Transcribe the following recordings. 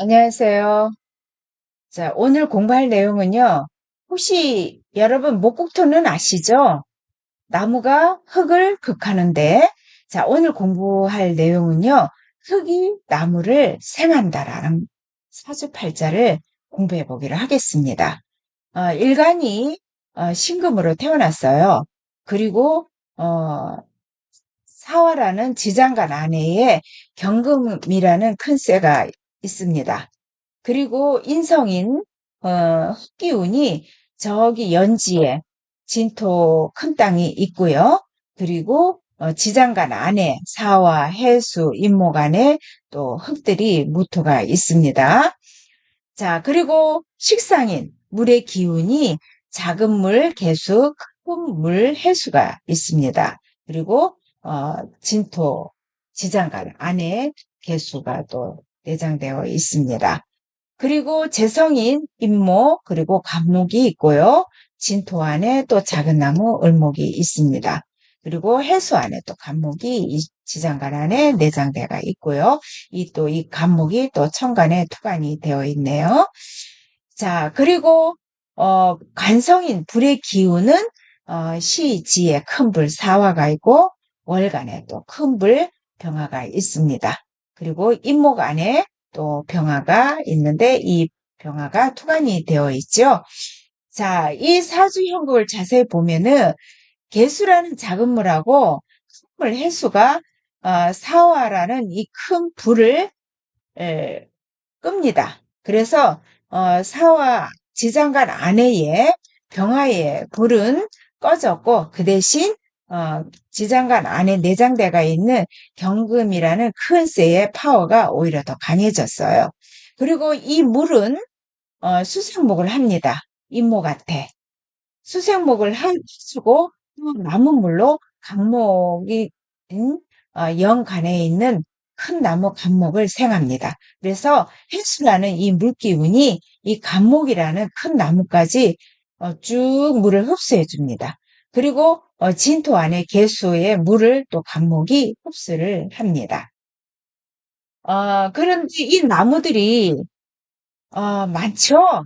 안녕하세요. 자, 오늘 공부할 내용은요. 혹시 여러분 목국토는 아시죠? 나무가 흙을 극하는데, 자, 오늘 공부할 내용은요. 흙이 나무를 생한다라는 사주팔자를 공부해 보기로 하겠습니다. 어, 일간이 어, 신금으로 태어났어요. 그리고 어, 사화라는 지장간 안에에 경금이라는 큰 쇠가 있습니다. 그리고 인성인 어, 흑기운이 저기 연지에 진토 큰 땅이 있고요. 그리고 어, 지장간 안에 사와, 해수, 임목 안에 또 흙들이 무토가 있습니다. 자, 그리고 식상인 물의 기운이 작은 물, 개수, 큰 물, 해수가 있습니다. 그리고 어, 진토, 지장간 안에 개수가 또 내장되어 있습니다. 그리고 재성인 임목 그리고 감목이 있고요. 진토 안에 또 작은 나무 을목이 있습니다. 그리고 해수 안에 또 감목이 지장간 안에 내장대가 있고요. 이 또이 감목이 또 천간에 투간이 되어 있네요. 자 그리고 어, 간성인 불의 기운은 어, 시지에 큰 불 사화가 있고 월간에 또 큰 불 병화가 있습니다. 그리고 임목 안에 또 병화가 있는데 이 병화가 투간이 되어 있죠. 자, 이 사주 형국을 자세히 보면은 개수라는 작은 물하고 큰물 해수가 어, 사화라는 이 큰 불을 에, 끕니다. 그래서 어, 사화 지장간 안에의 병화의 불은 꺼졌고 그 대신 어, 지장간 안에 내장대가 있는 경금이라는 큰 쇠의 파워가 오히려 더 강해졌어요. 그리고 이 물은 어, 수생목을 합니다. 임목한테. 수생목을 하고 남은 물로 강목이 어, 영간에 있는 큰 나무 간목을 생합니다. 그래서 헬수라는 이 물기운이 이 간목이라는 큰 나무까지 어, 쭉 물을 흡수해 줍니다. 그리고 어, 진토 안에 개수의 물을 또 감목이 흡수를 합니다. 어, 그런데 이 나무들이 어, 많죠?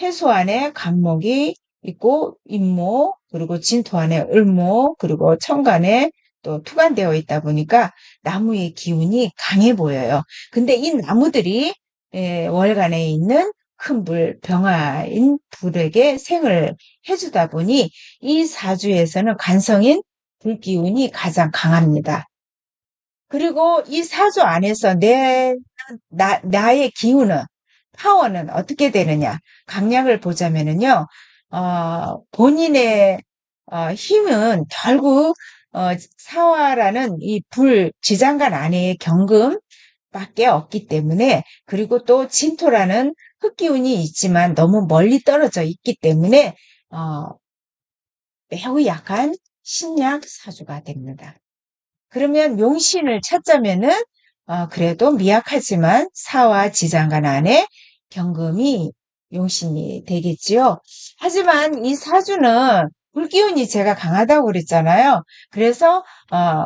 해수 안에 감목이 있고 임목 그리고 진토 안에 을목 그리고 천간에 또 투간되어 있다 보니까 나무의 기운이 강해 보여요. 근데 이 나무들이 예, 월간에 있는 큰 불, 병화인 불에게 생을 해주다 보니 이 사주에서는 간성인 불기운이 가장 강합니다. 그리고 이 사주 안에서 내, 나, 나의 기운은, 파워는 어떻게 되느냐. 강약을 보자면은요, 어, 본인의 어, 힘은 결국 어, 사화라는 이 불, 지장간 안에 경금, 밖에 없기 때문에 그리고 또 진토라는 흙기운이 있지만 너무 멀리 떨어져 있기 때문에 어, 매우 약한 신약 사주가 됩니다. 그러면 용신을 찾자면은 어, 그래도 미약하지만 사와 지장간 안에 경금이 용신이 되겠지요. 하지만 이 사주는 불기운이 제가 강하다고 그랬잖아요. 그래서 어,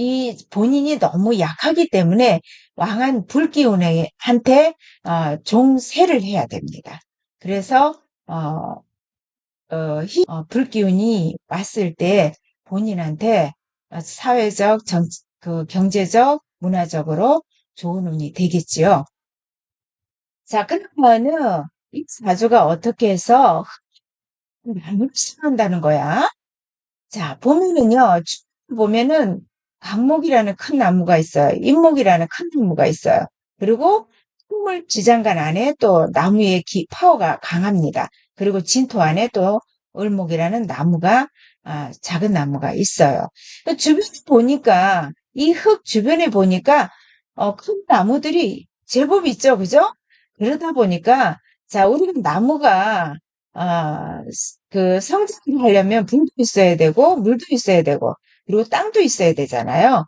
이 본인이 너무 약하기 때문에 왕한 불기운한테 어, 종세를 해야 됩니다. 그래서 어, 어, 히, 어, 불기운이 왔을 때 본인한테 사회적, 정, 그 경제적, 문화적으로 좋은 운이 되겠지요. 자, 그러면은 이 사주가 어떻게 해서 나무를 심한다는 거야? 자, 보면은요, 보면은 강목이라는 큰 나무가 있어요. 인목이라는 큰 나무가 있어요. 그리고 식물 지장간 안에 또 나무의 기, 파워가 강합니다. 그리고 진토 안에 또 을목이라는 나무가 아, 작은 나무가 있어요. 주변에 보니까 이 흙 주변에 보니까 어, 큰 나무들이 제법 있죠, 그죠? 그러다 보니까 자 우리가 나무가 아, 그 성장을 하려면 불도 있어야 되고 물도 있어야 되고 그리고 땅도 있어야 되잖아요.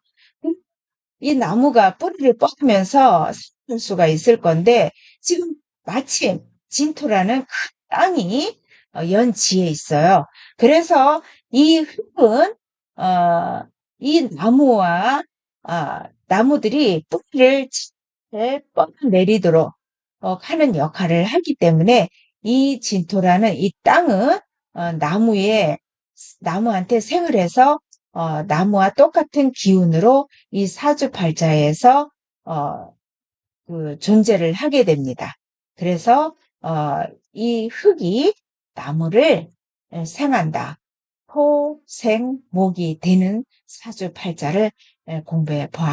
이 나무가 뿌리를 뻗으면서 살 수가 있을 건데 지금 마침 진토라는 큰 땅이 어, 연지에 있어요. 그래서 이 흙은 어, 이 나무와 어, 나무들이 뿌리를 뻗어내리도록 어, 하는 역할을 하기 때문에 이 진토라는 이 땅은 어, 나무에 나무한테 생을 해서 어, 나무와 똑같은 기운으로 이 사주팔자에서 어, 그 존재를 하게 됩니다. 그래서 어, 이 흙이 나무를 에, 생한다. 토, 생, 목이 되는 사주팔자를 에, 공부해 보아.